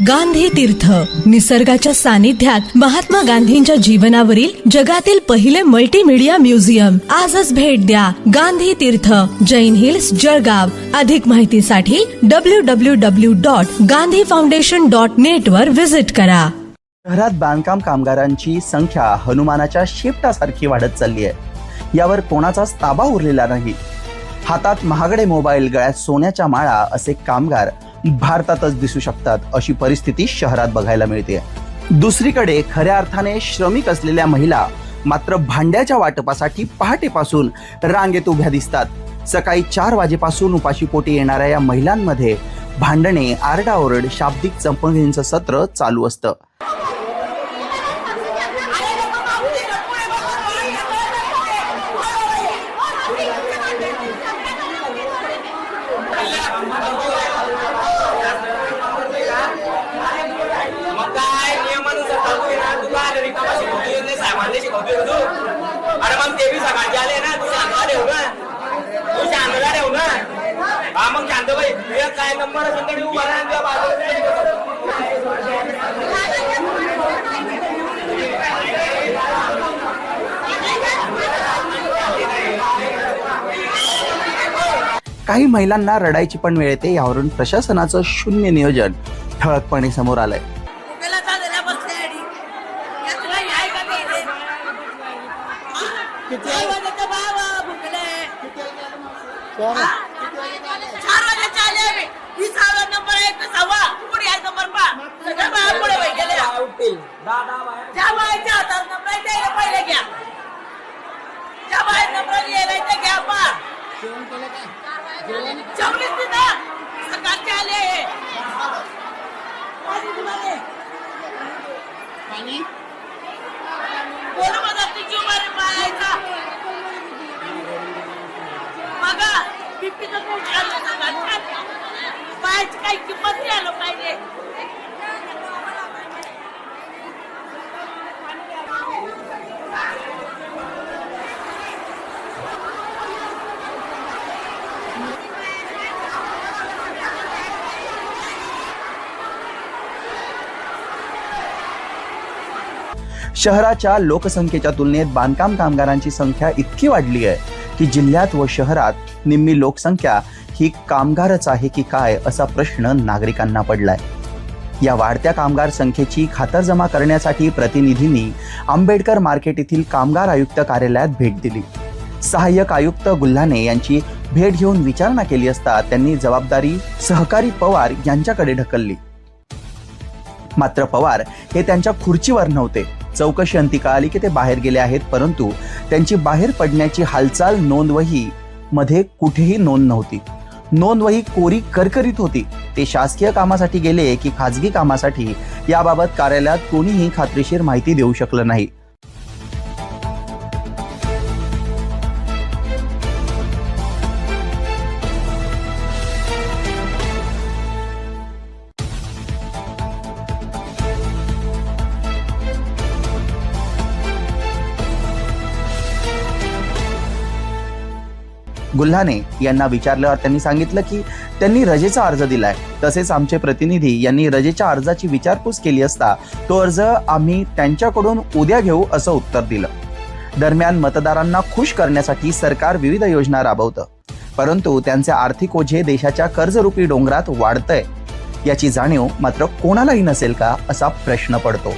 गांधी तीर्थ. निसर्गाच्या सानिध्यात महात्मा गांधींच्या जीवनावरील जगातील पहिले मल्टीमीडिया म्युझियम आजच भेट द्या गांधी तीर्थ. जैन हिल्स जळगाव. अधिक माहितीसाठी W W W dot Gandhi foundation dot net वर व्हिजिट करा. शहरात बांधकाम कामगारांची संख्या हनुमानाच्या शेपटासारखी वाढत चालली आहे. यावर कोणाचाच ताबा उरलेला नाही. हातात महागडे मोबाईल गळ्यात सोन्याच्या माळा असे कामगार भारतातच दिसू शकतात अशी परिस्थिती शहरात बघायला मिळते. दुसरीकडे खऱ्या अर्थाने श्रमिक असलेल्या महिला मात्र भांड्याच्या वाटपासाठी पहाटेपासून रांगेत उभ्या दिसतात. सकाळी चार वाजेपासून उपाशीपोटी येणाऱ्या या महिलांमध्ये भांडणे आरडाओरड शाब्दिक चंपणींचं सत्र चालू असतं. ना तुला रिकामा शिकवतो नाही तू अरे मग ते बी सकाळचे आले ना तू शांतला ठेव ना तू शांतला ठेव ना हा मग शांत तुझ्या काय नंबर उभा राहा तुझ्या काही महिलांना रडायची पण वेळ येते यावरून प्रशासनाचं शून्य नियोजन ठळकपणे समोर आलंय. चार वाजेचा भाव भुकले चार वाजेचा आले आम्ही ही सहावा नंबर आहे तो सहावा पुढे आहे नंबर पा। सगळ्या बाया पुढे वही गेल्या ज्या बायाच्या हातात नंबर आहे त्याला पहिले घ्या ज्या बाहेर नंबर लिहिलाय ते घ्या पा। जेवलीच ती ना सकाळचे आले पाणी तुम्हाला बोलू पायाची काही किंमत आलं पाहिजे. शहराच्या लोकसंख्येच्या तुलनेत बांधकाम कामगारांची संख्या इतकी वाढली आहे. की जिल्ह्यात व शहरात निम्मी लोकसंख्या ही कामगारच आहे की काय असा प्रश्न नागरिकांना पडलाय. या वाढत्या कामगार संख्येची खातरजमा करण्यासाठी प्रतिनिधींनी आंबेडकर मार्केट येथील कामगार आयुक्त कार्यालयात भेट दिली. सहाय्यक आयुक्त गुल्हाने यांची भेट घेऊन विचारणा केली असता त्यांनी जबाबदारी सहकारी पवार यांच्याकडे ढकलली. मात्र पवार हे त्यांच्या खुर्चीवर नव्हते. चौकशी अंती आली की ते बाहेर गेले आहेत परंतु त्यांची बाहेर पडण्याची हालचाल नोंदवही मध्ये कुठेही नोंद नव्हती. नोंदवही कोरी करकरीत होती. ते शासकीय कामासाठी गेले की खाजगी कामासाठी याबाबत कार्यालयात कोणीही खात्रीशीर माहिती देऊ शकलं नाही. गुल्हाने यांना विचारल्यावर त्यांनी सांगितलं की त्यांनी रजेचा अर्ज दिलाय. तसेच आमचे प्रतिनिधी यांनी रजेच्या अर्जाची विचारपूस केली असता तो अर्ज आम्ही त्यांच्याकडून उद्या घेऊ असं उत्तर दिलं. दरम्यान मतदारांना खुश करण्यासाठी सरकार विविध योजना राबवतं. परंतु त्यांचे आर्थिक ओझे देशाच्या कर्जरूपी डोंगरात वाढतंय. याची जाणीव मात्र कोणालाही नसेल का असा प्रश्न पडतो.